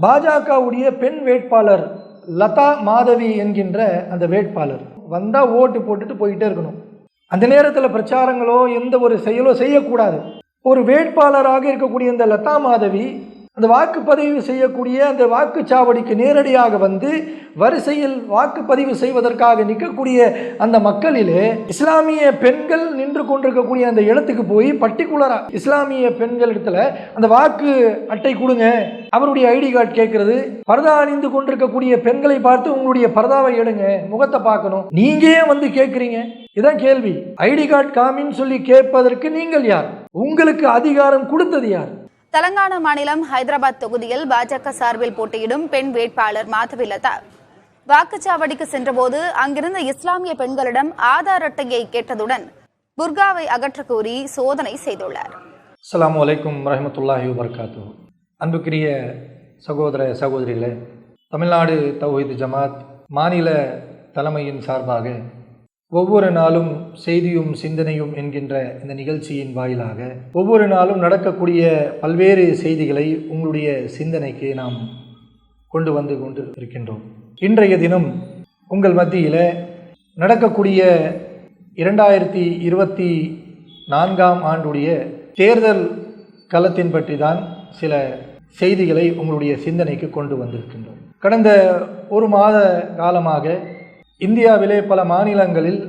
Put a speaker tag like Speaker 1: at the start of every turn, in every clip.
Speaker 1: பாஜகவுடைய பெண் வேட்பாளர் லதா மாதவி என்கின்ற அந்த வேட்பாளர். வந்தால் ஓட்டு போட்டுட்டு போயிட்டே இருக்கணும். அந்த நேரத்தில் பிரச்சாரங்களோ எந்த ஒரு செயலோ செய்யக்கூடாது. ஒரு வேட்பாளராக இருக்கக்கூடிய இந்த லதா மாதவி அந்த வாக்குப்பதிவு செய்யக்கூடிய அந்த வாக்குச்சாவடிக்கு நேரடியாக வந்து வரிசையில் வாக்குப்பதிவு செய்வதற்காக நிற்கக்கூடிய அந்த மக்களிலே இஸ்லாமிய பெண்கள் நின்று கொண்டிருக்கக்கூடிய அந்த இடத்துக்கு போய் பர்டிகுலராக இஸ்லாமிய பெண்கள் இடத்துல அந்த வாக்கு அட்டை கொடுங்க. அவருடைய ஐடி கார்டு கேட்கறது. பரதா அணிந்து கொண்டிருக்கக்கூடிய பெண்களை பார்த்து உங்களுடைய பரதாவை எடுங்க. முகத்தை பார்க்கணும். நீங்க வந்து கேட்குறீங்க. இதான் கேள்வி. ஐடி கார்டு காமின்னு சொல்லி கேட்பதற்கு நீங்கள் யார்? உங்களுக்கு அதிகாரம் கொடுத்தது யார்?
Speaker 2: தெலங்கானா மாநிலம் ஹைதராபாத் தொகுதியில் பாஜக சார்பில் போட்டியிடும் பெண் வேட்பாளர் மாதவி லதா. வாக்குச்சாவடிக்கு சென்றபோது அங்கிருந்த இஸ்லாமிய பெண்களிடம் ஆதார் அட்டையை கேட்டதுடன் புர்காவை அகற்ற கோரி சோதனை செய்துள்ளார்.
Speaker 1: அஸ்லாம் அலைக்கும் வரஹ்மத்துல்லாஹி வபர்காத்து அன்புக்குரிய சகோதர சகோதரிகளே தமிழ்நாடு தௌஹித் ஜமாத் மாநில தலைமையின் சார்பாக ஒவ்வொரு நாளும் செய்தியும் சிந்தனையும் என்கின்ற இந்த நிகழ்ச்சியின் வாயிலாக ஒவ்வொரு நாளும் நடக்கக்கூடிய பல்வேறு செய்திகளை உங்களுடைய சிந்தனைக்கு நாம் கொண்டு வந்து கொண்டு இருக்கின்றோம். இன்றைய தினம் உங்கள் மத்தியில் நடக்கக்கூடிய இரண்டாயிரத்தி இருபத்தி நான்காம் ஆண்டுடைய தேர்தல் களத்தின் பற்றி தான் சில செய்திகளை உங்களுடைய சிந்தனைக்கு கொண்டு வந்திருக்கின்றோம். கடந்த ஒரு மாத காலமாக இந்தியாவிலே பல மாநிலங்களில்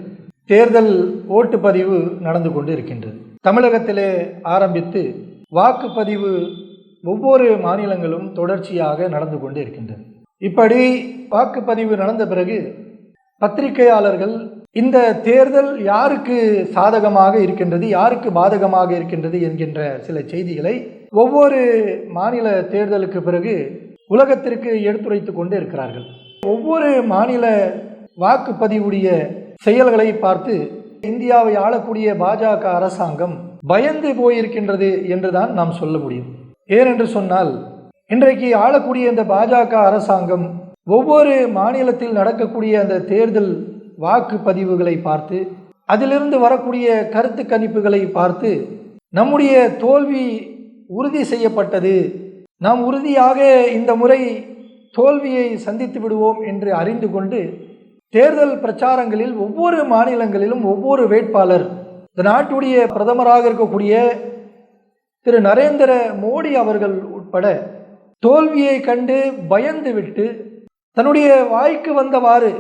Speaker 1: தேர்தல் ஓட்டுப்பதிவு நடந்து கொண்டு இருக்கின்றது தமிழகத்திலே ஆரம்பித்து வாக்குப்பதிவு ஒவ்வொரு மாநிலங்களும் தொடர்ச்சியாக நடந்து கொண்டு இருக்கின்றது இப்படி வாக்குப்பதிவு நடந்த பிறகு பத்திரிகையாளர்கள் இந்த தேர்தல் யாருக்கு சாதகமாக இருக்கின்றது யாருக்கு பாதகமாக இருக்கின்றது என்கின்ற சில செய்திகளை ஒவ்வொரு மாநில தேர்தலுக்கு பிறகு உலகத்திற்கு எடுத்துரைத்து கொண்டு இருக்கிறார்கள் ஒவ்வொரு மாநில வாக்குப்பதிவுடைய செயல்களை பார்த்து இந்தியாவை ஆளக்கூடிய பாஜக அரசாங்கம் பயந்து போயிருக்கின்றது என்றுதான் நாம் சொல்ல முடியும். ஏனென்று சொன்னால் இன்றைக்கு ஆளக்கூடிய இந்த பாஜக அரசாங்கம் ஒவ்வொரு மாநிலத்தில் நடக்கக்கூடிய அந்த தேர்தல் வாக்குப்பதிவுகளை பார்த்து அதிலிருந்து வரக்கூடிய கருத்து கணிப்புகளை பார்த்து நம்முடைய தோல்வி உறுதி செய்யப்பட்டது. நாம் உறுதியாக இந்த முறை தோல்வியை சந்தித்து விடுவோம் என்று அறிந்து கொண்டு தேர்தல் பிரச்சாரங்களில் ஒவ்வொரு மாநிலங்களிலும் ஒவ்வொரு வேட்பாளர். இந்த நாட்டுடைய பிரதமராக இருக்கக்கூடிய திரு நரேந்திர மோடி அவர்கள் உட்பட தோல்வியை கண்டு பயந்துவிட்டு தன்னுடைய வாய்க்கு வந்தவாறு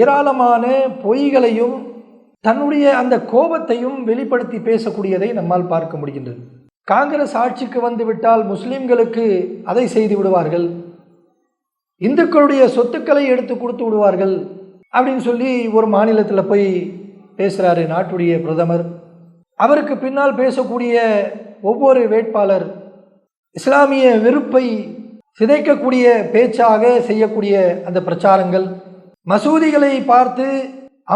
Speaker 1: ஏராளமான பொய்களையும் தன்னுடைய அந்த கோபத்தையும் வெளிப்படுத்தி பேசக்கூடியதை நம்மால் பார்க்க முடிகின்றது. காங்கிரஸ் ஆட்சிக்கு வந்துவிட்டால் முஸ்லிம்களுக்கு அதை செய்து விடுவார்கள். இந்துக்களுடைய சொத்துக்களை எடுத்து கொடுத்து விடுவார்கள். அப்படின்னு சொல்லி ஒரு மாநிலத்தில் போய் பேசுகிறாரு நாட்டுடைய பிரதமர். அவருக்கு பின்னால் பேசக்கூடிய ஒவ்வொரு வேட்பாளர் இஸ்லாமிய வெறுப்பை சிதைக்கக்கூடிய பேச்சாக செய்யக்கூடிய அந்த பிரச்சாரங்கள் மசூதிகளை பார்த்து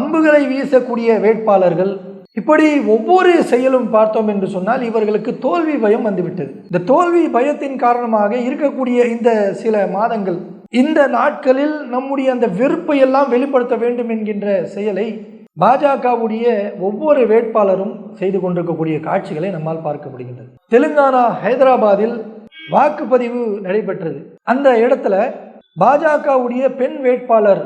Speaker 1: அம்புகளை வீசக்கூடிய வேட்பாளர்கள் இப்படி ஒவ்வொரு செயலும் பார்த்தோம் என்று சொன்னால் இவர்களுக்கு தோல்வி பயம் வந்துவிட்டது. இந்த தோல்வி பயத்தின் காரணமாக இருக்கக்கூடிய இந்த சில மாதங்கள் இந்த நாட்களில் நம்முடைய அந்த வெறுப்பை எல்லாம் வெளிப்படுத்த வேண்டும் என்கின்ற செயலை பாஜகவுடைய ஒவ்வொரு வேட்பாளரும் செய்து கொண்டிருக்கக்கூடிய காட்சிகளை நம்மால் பார்க்க முடிகின்றது. தெலுங்கானா ஹைதராபாத்தில் வாக்குப்பதிவு நடைபெற்றது. அந்த இடத்துல பாஜகவுடைய பெண் வேட்பாளர்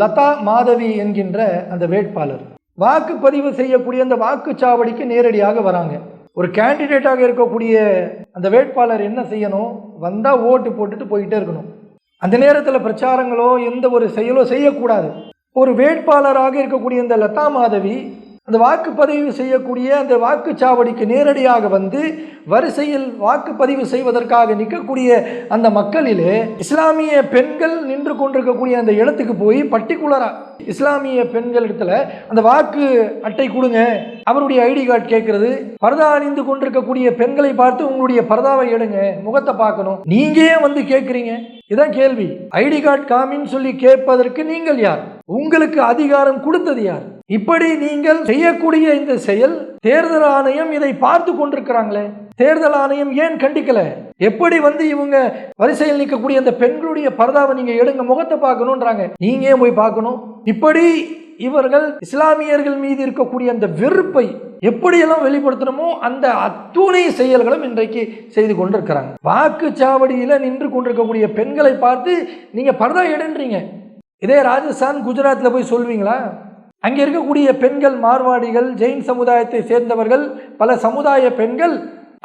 Speaker 1: லதா மாதவி என்கின்ற அந்த வேட்பாளர் வாக்குப்பதிவு செய்யக்கூடிய அந்த வாக்குச்சாவடிக்கு நேரடியாக வராங்க. ஒரு கேண்டிடேட்டாக இருக்கக்கூடிய அந்த வேட்பாளர் என்ன செய்யணும்? வந்தால் ஓட்டு போட்டுட்டு போயிட்டே இருக்கணும். அந்த நேரத்தில் பிரச்சாரங்களோ எந்த ஒரு செயலோ செய்யக்கூடாது. ஒரு வேட்பாளராக இருக்கக்கூடிய இந்த லதா மாதவி அந்த வாக்குப்பதிவு செய்யக்கூடிய அந்த வாக்குச்சாவடிக்கு நேரடியாக வந்து வரிசையில் வாக்குப்பதிவு செய்வதற்காக நிற்கக்கூடிய அந்த மக்களிலே இஸ்லாமிய பெண்கள் நின்று கொண்டிருக்கக்கூடிய அந்த இடத்துக்கு போய் பர்டிகுலராக இஸ்லாமிய பெண்கள் இடத்துல அந்த வாக்கு அட்டை கொடுங்க அவருடைய ஐடி கார்டு கேட்கறது பரதா அணிந்து கொண்டிருக்கக்கூடிய பெண்களை பார்த்து உங்களுடைய பரதாவை எடுங்க முகத்தை பார்க்கணும். நீங்களே வந்து கேட்குறீங்க? இதான் கேள்வி. ஐடி கார்டு காமின்னு சொல்லி கேட்பதற்கு நீங்கள் யார்? உங்களுக்கு அதிகாரம் கொடுத்தது யார்? இப்படி நீங்கள் செய்யக்கூடிய இந்த செயல் தேர்தல் ஆணையம் இதை பார்த்து கொண்டிருக்கிறாங்களே. தேர்தல் ஆணையம் ஏன் கண்டிக்கல? எப்படி வந்து இவங்க வரிசையில் நிற்கக்கூடிய அந்த பெண்களுடைய பரதாவை நீங்க எடுங்க முகத்தை பார்க்கணுன்றாங்க நீங்க ஏன் போய் பார்க்கணும்? இப்படி இவர்கள் இஸ்லாமியர்கள் மீது இருக்கக்கூடிய அந்த வெறுப்பை எப்படியெல்லாம் வெளிப்படுத்தணுமோ அந்த அத்துணை செயல்களும் இன்றைக்கு செய்து கொண்டிருக்கிறாங்க. வாக்குச்சாவடியில் நின்று கொண்டிருக்கக்கூடிய பெண்களை பார்த்து நீங்கள் பரதா எடுன்றீங்க. இதே ராஜஸ்தான் குஜராத்தில் போய் சொல்வீங்களா? அங்கே இருக்கக்கூடிய பெண்கள் மார்வாடிகள் ஜெயின் சமுதாயத்தை சேர்ந்தவர்கள் பல சமுதாய பெண்கள்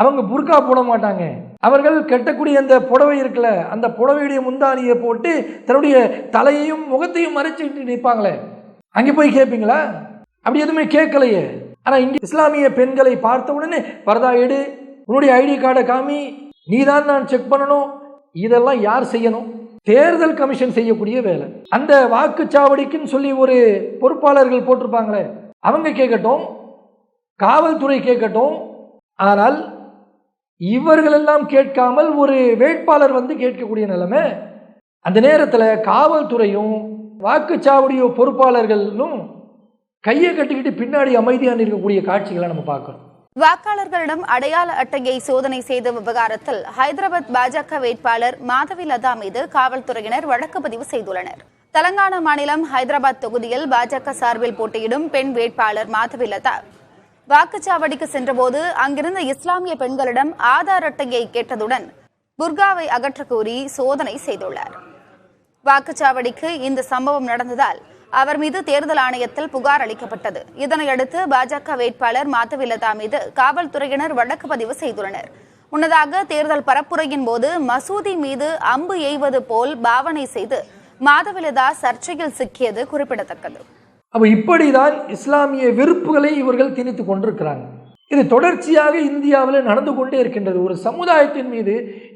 Speaker 1: அவங்க புர்கா போட மாட்டாங்க. அவர்கள் கட்டக்கூடிய அந்த புடவை இருக்குல்ல அந்த புடவையுடைய முந்தானியை போட்டு தன்னுடைய தலையையும் முகத்தையும் மறைச்சிக்கிட்டு நிற்பாங்களே. அங்கே போய் கேட்பீங்களா? அப்படி எதுவுமே கேட்கலையே. ஆனால் இங்கே இஸ்லாமிய பெண்களை பார்த்த உடனே பரதா எடு உன்னுடைய ஐடி கார்டை காமி நீ தான் நான் செக் பண்ணணும். இதெல்லாம் யார் செய்யணும்? தேர்தல் கமிஷன் செய்யக்கூடிய வேலை. அந்த வாக்குச்சாவடிக்குன்னு சொல்லி ஒரு பொறுப்பாளர்கள் போட்டிருப்பாங்களே அவங்க கேட்கட்டும் காவல்துறை கேட்கட்டும். ஆனால் இவர்களெல்லாம் கேட்காமல் ஒரு வேட்பாளர் வந்து கேட்கக்கூடிய நிலைமை அந்த நேரத்தில் காவல்துறையும் வாக்குச்சாவடியோ பொறுப்பாளர்களும் கையை கட்டிக்கிட்டு பின்னாடி அமைதியாக இருக்கக்கூடிய காட்சிகளை நம்ம பார்க்கணும்.
Speaker 2: வாக்காளர்களிடம் அடையாள அட்டையை சோதனை செய்த விவகாரத்தில் ஹைதராபாத் பாஜக வேட்பாளர் மாதவி லதா மீது காவல்துறையினர் வழக்கு பதிவு செய்துள்ளனர். தெலங்கானா மாநிலம் ஹைதராபாத் தொகுதியில் பாஜக சார்பில் போட்டியிடும் பெண் வேட்பாளர் மாதவி லதா. வாக்குச்சாவடிக்கு சென்றபோது அங்கிருந்த இஸ்லாமிய பெண்களிடம் ஆதார் அட்டையை கேட்டதுடன் புர்காவை அகற்ற கோரி சோதனை செய்துள்ளார். வாக்குச்சாவடிக்கு இந்த சம்பவம் நடந்ததால் அவர் மீது தேர்தல் ஆணையத்தில் புகார் அளிக்கப்பட்டது. இதனையடுத்து பாஜக வேட்பாளர் மாதவிலதா மீது காவல்துறையினர் வழக்கு பதிவு செய்துள்ளனர். முன்னதாக தேர்தல் பரப்புரையின் போது மசூதி மீது அம்பு எய்வது போல் பாவனை செய்து மாதவிலதா சர்ச்சையில் சிக்கியது குறிப்பிடத்தக்கது.
Speaker 1: அப்ப இப்படிதான் இஸ்லாமிய வெறுப்புகளை இவர்கள் திணித்து கொண்டிருக்கிறாங்க. இது தொடர்ச்சியாக இந்தியாவில் நடந்து கொண்டே இருக்கின்றது. ஒரு சமுதாயத்தின் மீது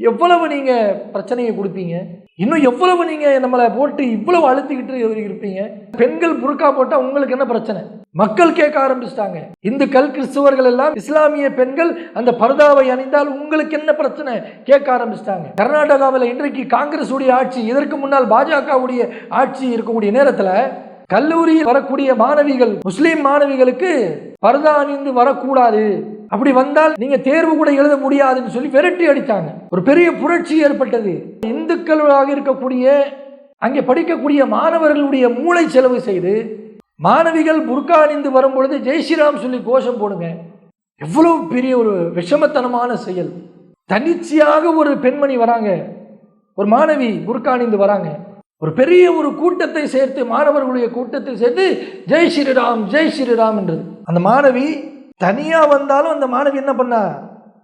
Speaker 1: எவ்வளவு நீங்க பிரச்சனையை கொடுப்பீங்க? இன்னும் எவ்வளவு நீங்க நம்மளை போட்டு இவ்வளவு அழுத்திக்கிட்டு இருப்பீங்க? பெண்கள் புருக்கா போட்டா உங்களுக்கு என்ன பிரச்சனை? மக்கள் கேட்க ஆரம்பிச்சிட்டாங்க. இந்துக்கள் கிறிஸ்துவர்கள் எல்லாம் இஸ்லாமிய பெண்கள் அந்த பர்தாவை அணிந்தால் உங்களுக்கு என்ன பிரச்சனை? கேட்க ஆரம்பிச்சிட்டாங்க. கர்நாடகாவில் இன்றைக்கு காங்கிரஸ் உடைய ஆட்சி இதற்கு முன்னால் பாஜகவுடைய ஆட்சி இருக்கக்கூடிய நேரத்தில் கல்லூரியில் வரக்கூடிய மாணவிகள் முஸ்லீம் மாணவிகளுக்கு பர்தா அணிந்து வரக்கூடாது. அப்படி வந்தால் நீங்க தேர்வு கூட எழுத முடியாதுன்னு சொல்லி விரட்டி அடித்தாங்க. ஒரு பெரிய புரட்சி ஏற்பட்டது. இந்துக்களாக இருக்கக்கூடிய அங்கே படிக்கக்கூடிய மாணவர்களுடைய மூளை செலவு செய்து மாணவிகள் புர்கா அணிந்து வரும் பொழுது ஜெய் ஸ்ரீராம் சொல்லி கோஷம் போடுங்க. எவ்வளவு பெரிய ஒரு விஷமத்தனமான செயல். தனிச்சையாக ஒரு பெண்மணி வராங்க. ஒரு மாணவி புர்கா அணிந்து வராங்க. ஒரு பெரிய ஒரு கூட்டத்தை சேர்த்து மாணவர்களுடைய கூட்டத்தை சேர்த்து ஜெய் ஸ்ரீராம் ஜெய் ஸ்ரீராம் என்றது. அந்த மாணவி தனியாக வந்தாலும் அந்த மாணவி என்ன பண்ணா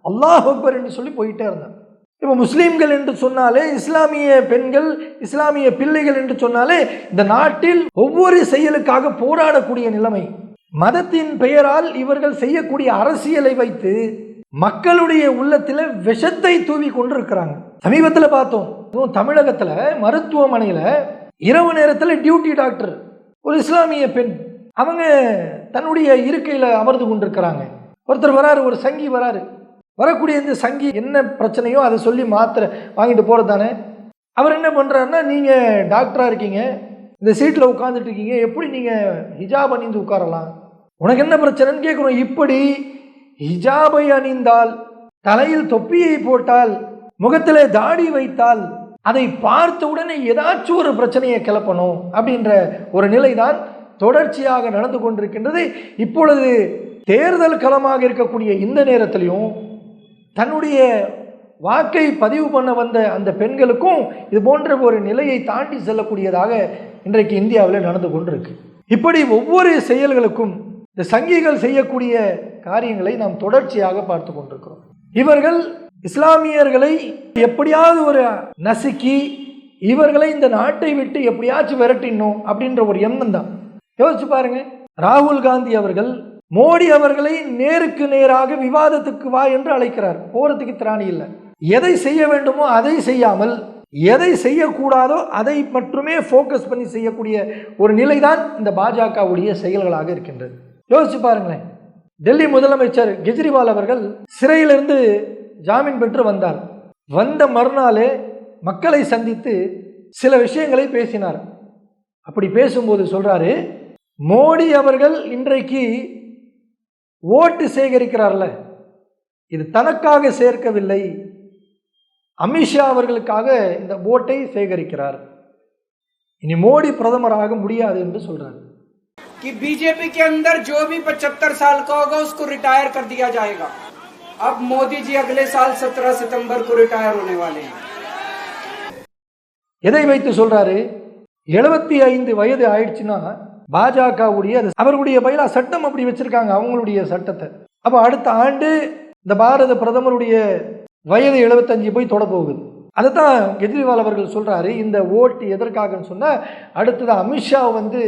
Speaker 1: அல்லாஹ் அக்பர் என்று சொல்லி போயிட்டே இருந்தான். இப்போ முஸ்லீம்கள் என்று சொன்னாலே இஸ்லாமிய பெண்கள் இஸ்லாமிய பிள்ளைகள் என்று சொன்னாலே இந்த நாட்டில் ஒவ்வொரு செயலுக்காக போராடக்கூடிய நிலைமை. மதத்தின் பெயரால் இவர்கள் செய்யக்கூடிய அரசியலை வைத்து மக்களுடைய உள்ளத்தில் விஷத்தை தூவி கொண்டிருக்கிறாங்க. சமீபத்தில் பார்த்தோம். தமிழகத்தில் மருத்துவமனையில் இரவு நேரத்தில் டியூட்டி டாக்டர் ஒரு இஸ்லாமிய பெண். அவங்க தன்னுடைய இருக்கையில் அமர்ந்து கொண்டிருக்கிறாங்க. ஒருத்தர் வராரு ஒரு சங்கி வராரு. வரக்கூடிய இந்த சங்கி என்ன பிரச்சனையோ அதை சொல்லி மாத்திரை வாங்கிட்டு போகிறது தானே அவர் என்ன பண்ணுறாருன்னா நீங்கள் டாக்டராக இருக்கீங்க இந்த சீட்டில் உட்காந்துட்டு இருக்கீங்க எப்படி நீங்கள் ஹிஜாப் அணிந்து உட்காரலாம்? உனக்கு என்ன பிரச்சனைன்னு கேட்குறோம் இப்படி ஹிஜாபை அணிந்தால் தலையில் தொப்பியை போட்டால் முகத்தில் தாடி வைத்தால் அதை பார்த்த உடனே ஏதாச்சும் ஒரு பிரச்சனையை கிளப்பணும் அப்படின்ற ஒரு நிலைதான் தொடர்ச்சியாக நடந்து கொண்டிருக்கின்றது. இப்பொழுது தேர்தல் களமாக இருக்கக்கூடிய இந்த நேரத்திலையும் தன்னுடைய வாக்கை பதிவு பண்ண வந்த அந்த பெண்களுக்கும் இது போன்ற ஒரு நிலையை தாண்டி செல்லக்கூடியதாக இன்றைக்கு இந்தியாவில் நடந்து கொண்டிருக்கு. இப்படி ஒவ்வொரு செயல்களுக்கும் இந்த சங்கிகள் செய்யக்கூடிய காரியங்களை நாம் தொடர்ச்சியாக பார்த்து கொண்டிருக்கிறோம். இவர்கள் இஸ்லாமியர்களை எப்படியாவது ஒரு நசுக்கி இவர்களை இந்த நாட்டை விட்டு எப்படியாச்சும் விரட்டிடணும் அப்படின்ற ஒரு எண்ணம் தான் யோசிச்சு பாருங்க. ராகுல் காந்தி அவர்கள் மோடி அவர்களை நேருக்கு நேராக விவாதத்துக்கு வா என்று அழைக்கிறார். போறதுக்கு திராணி இல்லை. எதை செய்ய வேண்டுமோ அதை செய்யாமல் எதை செய்யக்கூடாதோ அதை மட்டுமே ஃபோக்கஸ் பண்ணி செய்யக்கூடிய ஒரு நிலைதான் இந்த பாஜகவுடைய செயல்களாக இருக்கின்றது. யோசிச்சு பாருங்களேன். டெல்லி முதலமைச்சர் கெஜ்ரிவால் அவர்கள் சிறையிலிருந்து ஜாமீன் பெற்று வந்தார். வந்த மறுநாளே மக்களை சந்தித்து சில விஷயங்களை பேசினார். அப்படி பேசும்போது சொல்கிறாரு மோடி அவர்கள் இன்றைக்கு ஓட்டு சேகரிக்கிறார்ல இது தனக்காக சேர்க்கவில்லை அமித்ஷா அவர்களுக்காக இந்த ஓட்டை சேகரிக்கிறார் இனி மோடி பிரதமராக முடியாது என்று சொல்றார்
Speaker 3: कि बीजेपी के अंदर जो भी 75 साल का होगा उसको रिटायर कर दिया जाएगा अब मोदी जी अगले साल 17 सितंबर को रिटायर होने वाले हैं
Speaker 1: எதை வைத்து சொல்றாரு எழுபத்தி ஐந்து வயது ஆயிடுச்சுன்னா பாஜகவுடைய அது அவர்களுடைய பயிலா சட்டம் அப்படி வச்சிருக்காங்க அவங்களுடைய சட்டத்தை. அப்போ அடுத்த ஆண்டு இந்த பாரத பிரதமருடைய வயது எழுபத்தஞ்சு போய் தொடப்போகுது. அதை தான் கெஜ்ரிவால் அவர்கள் சொல்கிறாரு இந்த ஓட்டு எதற்காகன்னு சொன்னால் அடுத்தது அமித்ஷா வந்து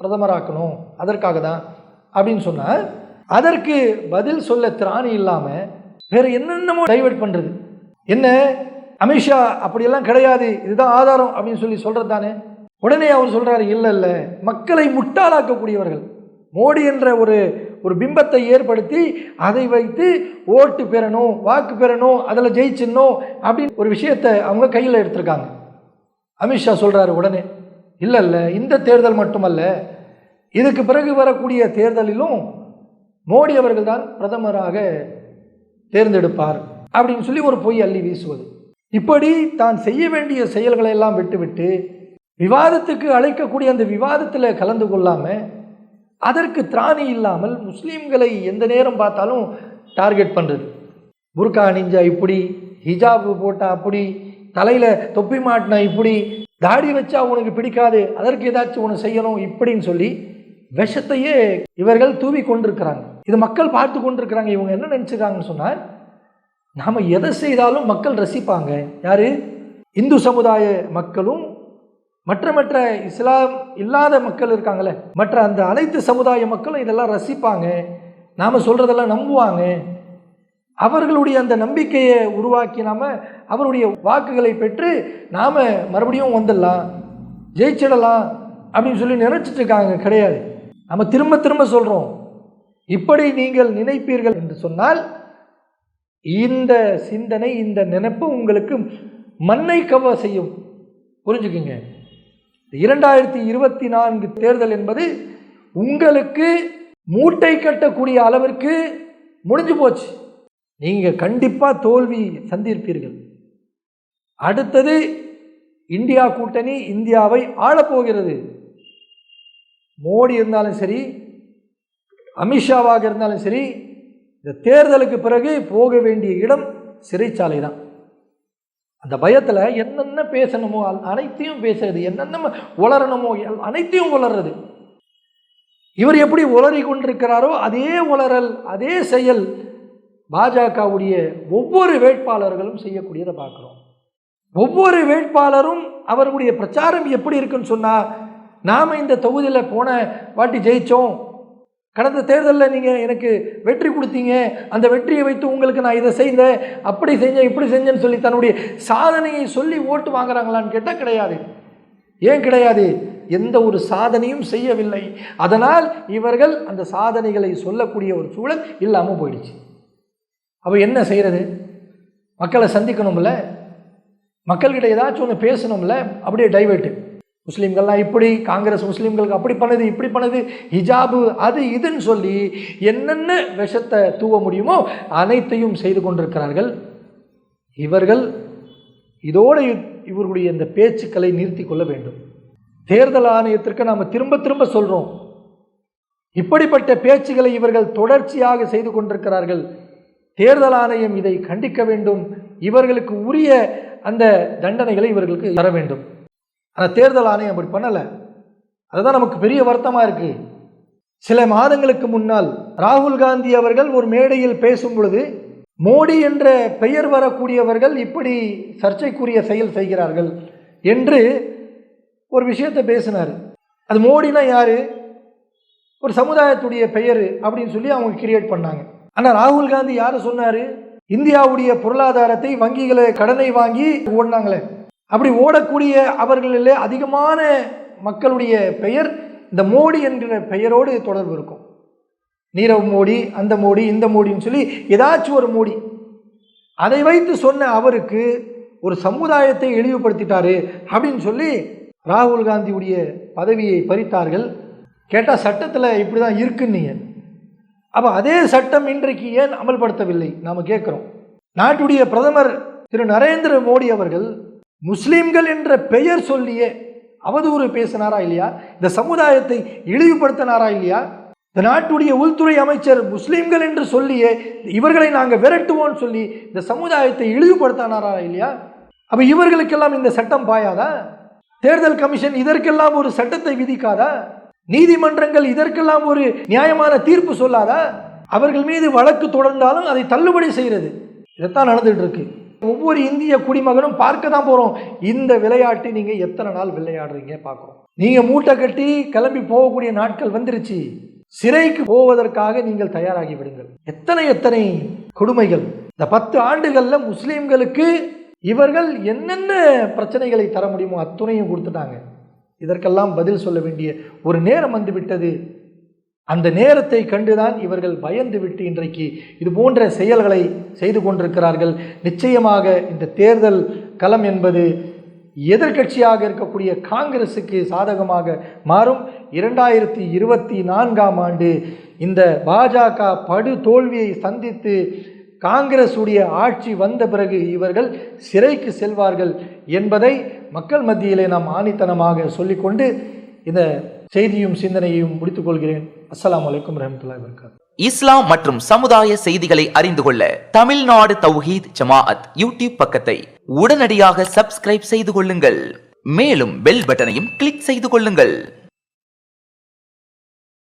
Speaker 1: பிரதமராக்கணும் அதற்காக தான் அப்படின்னு சொன்னால் அதற்கு பதில் சொல்ல திராணி இல்லாமல் வேறு என்னென்னமோ டைவர்ட் பண்ணுறது என்ன? அமித்ஷா அப்படியெல்லாம் கிடையாது இதுதான் ஆதாரம் அப்படின்னு சொல்லி சொல்கிறது தானே உடனே அவர் சொல்கிறார் இல்லை இல்லை. மக்களை முட்டாளாக்கக்கூடியவர்கள். மோடி என்ற ஒரு ஒரு பிம்பத்தை ஏற்படுத்தி அதை வைத்து ஓட்டு பெறணும் வாக்கு பெறணும் அதில் ஜெயிச்சிடணும் அப்படின்னு ஒரு விஷயத்தை அவங்க கையில் எடுத்திருக்காங்க. அமித்ஷா சொல்கிறாரு உடனே இல்லை இல்லை. இந்த தேர்தல் மட்டுமல்ல. இதுக்கு பிறகு வரக்கூடிய தேர்தலிலும் மோடி அவர்கள் தான் பிரதமராக தேர்ந்தெடுப்பார். அப்படின்னு சொல்லி ஒரு பொய் அள்ளி வீசுவது. இப்படி தான் செய்ய வேண்டிய செயல்களை எல்லாம் விட்டுவிட்டு விவாதத்துக்கு அழைக்கக்கூடிய அந்த விவாதத்தில் கலந்து கொள்ளாமல் அதற்கு திராணி இல்லாமல் முஸ்லீம்களை எந்த நேரம் பார்த்தாலும் டார்கெட் பண்ணுறது புர்கா அணிஞ்சா இப்படி ஹிஜாபு போட்டால் அப்படி தலையில் தொப்பி மாட்டினா இப்படி தாடி வச்சா உனக்கு பிடிக்காது அதற்கு ஏதாச்சும் ஒன்று செய்யணும் இப்படின்னு சொல்லி விஷத்தையே இவர்கள் தூவி கொண்டிருக்கிறாங்க. இது மக்கள் பார்த்து கொண்டிருக்கிறாங்க இவங்க என்ன நினச்சிருக்காங்கன்னு சொன்னால் நாம் எதை செய்தாலும் மக்கள் ரசிப்பாங்க. யார்? இந்து சமுதாய மக்களும் மற்ற மற்ற இஸ்லாம் இல்லாத மக்கள் இருக்காங்களே மற்ற அந்த அனைத்து சமுதாய மக்களும் இதெல்லாம் ரசிப்பாங்க நாம் சொல்கிறதெல்லாம் நம்புவாங்க. அவர்களுடைய அந்த நம்பிக்கையை உருவாக்கி நாம் அவருடைய வாக்குகளை பெற்று நாம் மறுபடியும் வந்துடலாம் ஜெயிச்சிடலாம் அப்படின்னு சொல்லி நினச்சிட்டு இருக்காங்க கிடையாது. நம்ம திரும்ப திரும்ப சொல்கிறோம் இப்படி நீங்கள் நினைப்பீர்கள் என்று சொன்னால் இந்த சிந்தனை இந்த நினைப்பு உங்களுக்கு மண்ணை கவ செய்யும். புரிஞ்சுக்குங்க. இரண்டாயிரத்தி இருபத்தி நான்கு தேர்தல் என்பது உங்களுக்கு மூட்டை கட்டக்கூடிய அளவிற்கு முடிஞ்சு போச்சு. நீங்கள் கண்டிப்பாக தோல்வி சந்திருப்பீர்கள் அடுத்தது இந்தியா கூட்டணி இந்தியாவை ஆளப்போகிறது. மோடி இருந்தாலும் சரி அமித்ஷாவாக இருந்தாலும் சரி இந்த தேர்தலுக்கு பிறகு போக வேண்டிய இடம் சிறைச்சாலை தான் அந்த பயத்தில் என்னென்ன பேசணுமோ அனைத்தையும் பேசுறது என்னென்ன உளரணுமோ எல்- அனைத்தையும் உளர்றது இவர் எப்படி உளறி கொண்டிருக்கிறாரோ அதே உளறல் அதே செயல் பாஜகவுடைய ஒவ்வொரு வேட்பாளர்களும் செய்யக்கூடியதை பார்க்குறோம். ஒவ்வொரு வேட்பாளரும் அவர்களுடைய பிரச்சாரம் எப்படி இருக்குன்னு சொன்னால் நாம் இந்த தொகுதியில் போன வாட்டி ஜெயித்தோம் கடந்த தேர்தலில் நீங்கள் எனக்கு வெற்றி கொடுத்தீங்க. அந்த வெற்றியை வைத்து உங்களுக்கு நான் இதை செய்தேன். அப்படி செஞ்சேன் இப்படி செஞ்சேன்னு சொல்லி தன்னுடைய சாதனையை சொல்லி ஓட்டு வாங்குறாங்களான்னு கேட்டால் கிடையாது. ஏன் கிடையாது? எந்த ஒரு சாதனையும் செய்யவில்லை. அதனால் இவர்கள் அந்த சாதனைகளை சொல்லக்கூடிய ஒரு சூழல் இல்லாமல் போயிடுச்சு. அப்போ என்ன செய்கிறது மக்களை சந்திக்கணும்ல? மக்கள்கிட்ட ஏதாச்சும் ஒன்று பேசணும்ல? அப்படியே டைவர்ட்டு முஸ்லீம்கள்லாம் இப்படி காங்கிரஸ் முஸ்லீம்களுக்கு அப்படி பண்ணுது இப்படி பண்ணுது ஹிஜாபு அது இதுன்னு சொல்லி என்னென்ன விஷத்தை தூவ முடியுமோ அனைத்தையும் செய்து கொண்டிருக்கிறார்கள். இவர்கள் இதோடு இவர்களுடைய இந்த பேச்சுக்களை நிறுத்தி கொள்ள வேண்டும். தேர்தல் ஆணையத்திற்கு நாம் திரும்ப திரும்ப சொல்கிறோம் இப்படிப்பட்ட பேச்சுகளை இவர்கள் தொடர்ச்சியாக செய்து கொண்டிருக்கிறார்கள். தேர்தல் ஆணையம் இதை கண்டிக்க வேண்டும். இவர்களுக்கு உரிய அந்த தண்டனைகளை இவர்களுக்கு தர வேண்டும். ஆனால் தேர்தல் ஆணையம் அப்படி பண்ணலை. அதுதான் நமக்கு பெரிய வருத்தமாக இருக்குது சில மாதங்களுக்கு முன்னால் ராகுல் காந்தி அவர்கள் ஒரு மேடையில் பேசும் பொழுது மோடி என்ற பெயர் வரக்கூடியவர்கள் இப்படி சர்ச்சைக்குரிய செயல் செய்கிறார்கள் என்று ஒரு விஷயத்தை பேசினார். அது மோடினா யார்? ஒரு சமுதாயத்துடைய பெயர் அப்படின்னு சொல்லி அவங்க கிரியேட் பண்ணாங்க. ஆனால் ராகுல் காந்தி யார் சொன்னார்? இந்தியாவுடைய பொருளாதாரத்தை வங்கிகளை கடனை வாங்கி ஓடினாங்களே. அப்படி ஓடக்கூடிய அவர்களிலே அதிகமான மக்களுடைய பெயர் இந்த மோடி என்கிற பெயரோடு தொடர்பு இருக்கும். நீரவ் மோடி அந்த மோடி இந்த மோடின்னு சொல்லி ஏதாச்சும் ஒரு மோடி. அதை வைத்து சொன்ன அவருக்கு ஒரு சமுதாயத்தை இழிவுபடுத்திட்டாரு அப்படின்னு சொல்லி ராகுல் காந்தியுடைய பதவியை பறித்தார்கள். கேட்டால் சட்டத்தில் இப்படி தான் இருக்குன்னீங்க அப்போ அதே சட்டம் இன்றைக்கு ஏன் அமல்படுத்தவில்லை? நாம் கேட்குறோம். நாட்டுடைய பிரதமர் திரு நரேந்திர மோடி அவர்கள் முஸ்லீம்கள் என்ற பெயர் சொல்லியே அவதூறு பேசினாரா இல்லையா? இந்த சமுதாயத்தை இழிவுபடுத்தினாரா இல்லையா? இந்த நாட்டுடைய உள்துறை அமைச்சர் முஸ்லீம்கள் என்று சொல்லியே இவர்களை நாங்கள் விரட்டுவோம்னு சொல்லி இந்த சமுதாயத்தை இழிவுபடுத்தினாரா இல்லையா? அப்போ இவர்களுக்கெல்லாம் இந்த சட்டம் பாயாதா? தேர்தல் கமிஷன் இதற்கெல்லாம் ஒரு சட்டத்தை விதிக்காதா? நீதிமன்றங்கள் இதற்கெல்லாம் ஒரு நியாயமான தீர்ப்பு சொல்லாதா? அவர்கள் மீது வழக்கு தொடர்ந்தாலும் அதை தள்ளுபடி செய்கிறது இதைத்தான் நடந்துகிட்டு இருக்கு. ஒவ்வொரு இந்திய குடிமகனும் பார்க்க தான் போகிறோம் இந்த விளையாட்டு நீங்கள் எத்தனை நாள் விளையாடுறீங்க பார்க்குறோம் நீங்கள் மூட்டை கட்டி கிளம்பி போகக்கூடிய நாட்கள் வந்துருச்சு. சிறைக்கு போவதற்காக நீங்கள் தயாராகி விடுங்கள். எத்தனை எத்தனை கொடுமைகள். இந்த பத்து ஆண்டுகளில் முஸ்லீம்களுக்கு இவர்கள் என்னென்ன பிரச்சனைகளை தர முடியுமோ அத்துணையும் கொடுத்துட்டாங்க. இதற்கெல்லாம் பதில் சொல்ல வேண்டிய ஒரு நேரம் வந்துவிட்டது அந்த நேரத்தை கண்டுதான் இவர்கள் பயந்து விட்டு இன்றைக்கு இது போன்ற செயல்களை செய்து கொண்டிருக்கிறார்கள். நிச்சயமாக இந்த தேர்தல் களம் என்பது எதிர்க்கட்சியாக இருக்கக்கூடிய காங்கிரசுக்கு சாதகமாக மாறும். இரண்டாயிரத்தி இருபத்தி நான்காம் ஆண்டு இந்த பாஜக படு தோல்வியை சந்தித்து காங்கிரசுடைய ஆட்சி வந்த பிறகு இவர்கள் சிறைக்கு செல்வார்கள் என்பதை மக்கள் மத்தியிலே நாம் ஆணித்தனமாக சொல்லிக்கொண்டு இந்த செய்தியும் சிந்தனையையும் முடித்துக் கொள்கிறேன் அஸ்லாம் வலைக்கம் ரஹமத்துல்லாஹி வபரகாத்துஹு
Speaker 4: இஸ்லாம் மற்றும் சமுதாய செய்திகளை அறிந்து கொள்ள தமிழ்நாடு தௌஹீத் ஜமாஅத் யூடியூப் பக்கத்தை உடனடியாக சப்ஸ்கிரைப் செய்து கொள்ளுங்கள். மேலும் பெல் பட்டனையும் கிளிக் செய்து கொள்ளுங்கள்.